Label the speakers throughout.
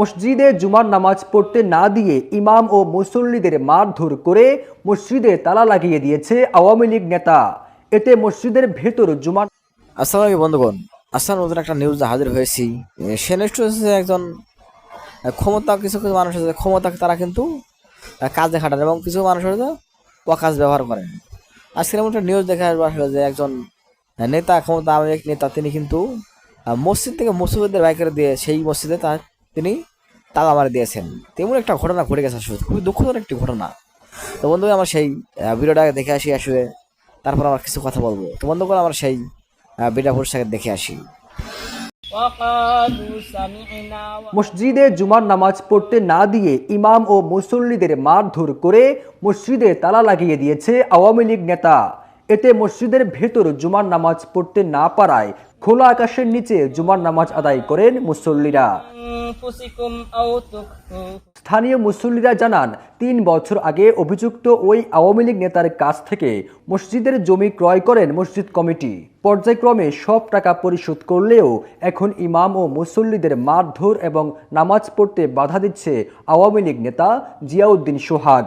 Speaker 1: মসজিদে জুমার নামাজ পড়তে না দিয়ে ইমাম ও মুসল্লিদের মারধর করে মসজিদে তালা লাগিয়ে দিয়েছে আওয়ামী লীগ নেতা। এতে মসজিদের ভেতর জুমার
Speaker 2: আসসালাম বন্ধুগণ আসসালাম নতুন একটা নিউজ হাজির হয়েছি। সে একজন ক্ষমতা কিছু কিছু মানুষ আছে ক্ষমতা তারা কিন্তু কাজে খাটান এবং কিছু মানুষ হচ্ছে অকাজ ব্যবহার করেন। আজকের মতো নিউজ দেখা যে একজন নেতা ক্ষমতা আমাদের নেতা তিনি কিন্তু মসজিদ থেকে মুসিদের বাইকের দিয়ে সেই মসজিদে তার তিনি তালা মারা দিয়েছেন। তেমন একটা ঘটনা ঘটে গেছে আসলে, খুবই দুঃখজনক একটি ঘটনা। তো বন্ধু আমার সেই ভিডিওটাকে দেখে আসি আসলে, তারপর আমার কিছু কথা বলব। তো করে আমার সেই বেটা ভরসাকে দেখে আসি।
Speaker 1: মসজিদে জুমার নামাজ পড়তে না দিয়ে ইমাম ও মুসল্লিদের মারধর করে মসজিদে তালা লাগিয়ে দিয়েছে আওয়ামী লীগ নেতা। এতে মসজিদের ভেতর জুমার নামাজ পড়তে না পারায় খোলা আকাশের নিচে জুমার নামাজ আদায় করেন মুসল্লিরা। স্থানীয় মুসল্লিরা জানান তিন বছর আগে অভিযুক্ত ওই আওয়ামী লীগ নেতার কাছ থেকে মসজিদের জমি ক্রয় করেন মসজিদ কমিটি। পর্যায়ক্রমে সব টাকা পরিশোধ করলেও এখন ইমাম ও মুসল্লিদের মারধর এবং নামাজ পড়তে বাধা দিচ্ছে আওয়ামী লীগ নেতা জিয়াউদ্দিন সোহাগ।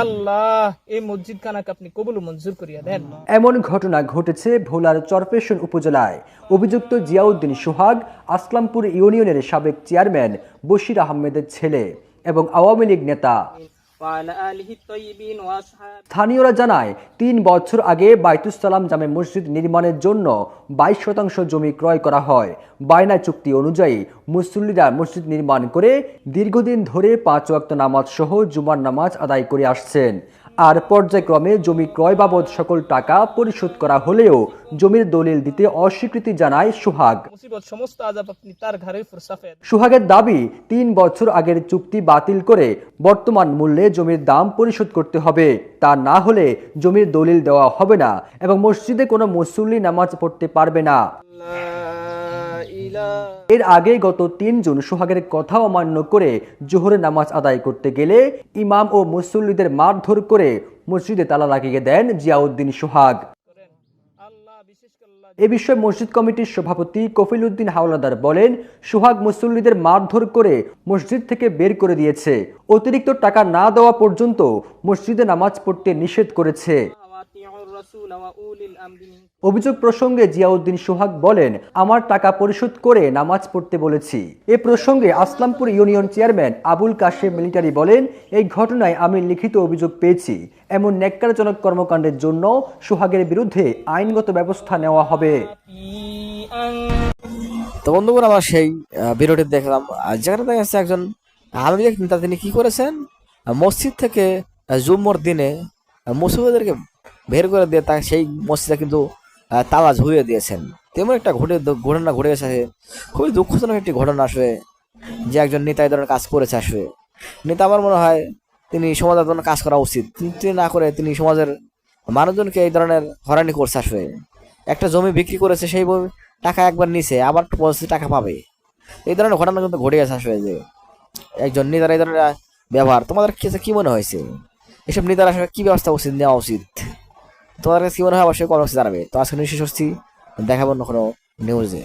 Speaker 3: আল্লাহ, এই মসজিদ খানাকে আপনি কবুল মঞ্জুর করিয়া দেন।
Speaker 1: এমন ঘটনা ঘটেছে ভোলার চরপেশন উপজেলায়। অভিযুক্ত জিয়াউদ্দিন সোহাগ, আসলামপুর ইউনিয়নের সাবেক চেয়ারম্যান বশির আহমেদের ছেলে এবং আওয়ামী লীগ নেতা। স্থানীয়রা জানায়, তিন বছর আগে বাইতুসালাম জামে মসজিদ নির্মাণের জন্য বাইশ শতাংশ জমি ক্রয় করা হয়। বায়না চুক্তি অনুযায়ী মুসল্লিরা মসজিদ নির্মাণ করে দীর্ঘদিন ধরে পাঁচ ওয়াক্ত নামাজ সহ জুমার নামাজ আদায় করে আসছেন। আর পর্যায়ক্রমে জমি ক্রয় বাবদ সকল টাকা পরিশোধ করা হলেও জমির দলিল দিতে অস্বীকৃতি জানায় সোহাগ। সুহাগের দাবি তিন বছর আগের চুক্তি বাতিল করে বর্তমান মূল্যে জমির দাম পরিশোধ করতে হবে। তা না হলে জমির দলিল দেওয়া হবে না এবং মসজিদে কোনো মুসল্লি নামাজ পড়তে পারবে না। এর আগে গত তিন জুন সোহাগের কথা অমান্য করে জোহরের নামাজ আদায় করতে গেলে ইমাম ও মুসল্লিদের মারধর করে মসজিদে তালা লাগিয়ে দেন জিয়াউদ্দিন সোহাগ। এ বিষয়ে মসজিদ কমিটির সভাপতি কফিল উদ্দিন হাওলাদার বলেন, সোহাগ মুসল্লিদের মারধর করে মসজিদ থেকে বের করে দিয়েছে। অতিরিক্ত টাকা না দেওয়া পর্যন্ত মসজিদে নামাজ পড়তে নিষেধ করেছে। অভিযোগ প্রসঙ্গে জিয়াউদ্দিন সোহাগ বলেন আমার টাকা পরিশোধ করে নামাজ পড়তে বলেছি। এ প্রসঙ্গে Aslampur union chairman Abul Kashem military বলেন এই ঘটনায় আমি লিখিত অভিযোগ পেয়েছি। এমন ন্যাক্কারজনক কর্মকাণ্ডের জন্য সোহাগের বিরুদ্ধে আইনগত ব্যবস্থা নেওয়া হবে।
Speaker 2: তো বন্ধুগুলো আমরা সেই ভিডিওটি দেখলাম। যেখানে দেখা যাচ্ছে একজন হামিদ তিনি কি করেছেন? মসজিদ থেকে জুম্মর দিনে মুসলিমদেরকে বের করে দিয়ে তা সেই মসজিদে কিন্তু তালা ঝুলিয়ে দিয়েছেন। তেমন একটা ঘটে ঘটনা ঘটে গেছে খুবই দুঃখজনক একটি ঘটনা আসবে যে একজন নেতা এই ধরনের কাজ করেছে আসবে নেতা আমার মনে হয়, তিনি সমাজের জন্য কাজ করা উচিত। তিনি না করে তিনি সমাজের মানুষজনকে এই ধরনের হরানি করছে আসবে একটা জমি বিক্রি করেছে, সেই টাকা একবার নিছে, আবার পঁচিশ টাকা পাবে। এই ধরনের ঘটনা কিন্তু ঘটে গেছে আসলে যে, একজন নেতার এই ধরনের ব্যবহার। তোমাদের কাছে কি মনে হয়েছে? এসব নেতার আসলে কি ব্যবস্থা উচিত, নেওয়া উচিত? তোমাদের কাছে কি মনে হয়? অবশ্যই কমেন্টসে জানাবে। তো আজকে নিউজ শেষ হচ্ছি দেখাবো অন্য কোনো নিউজে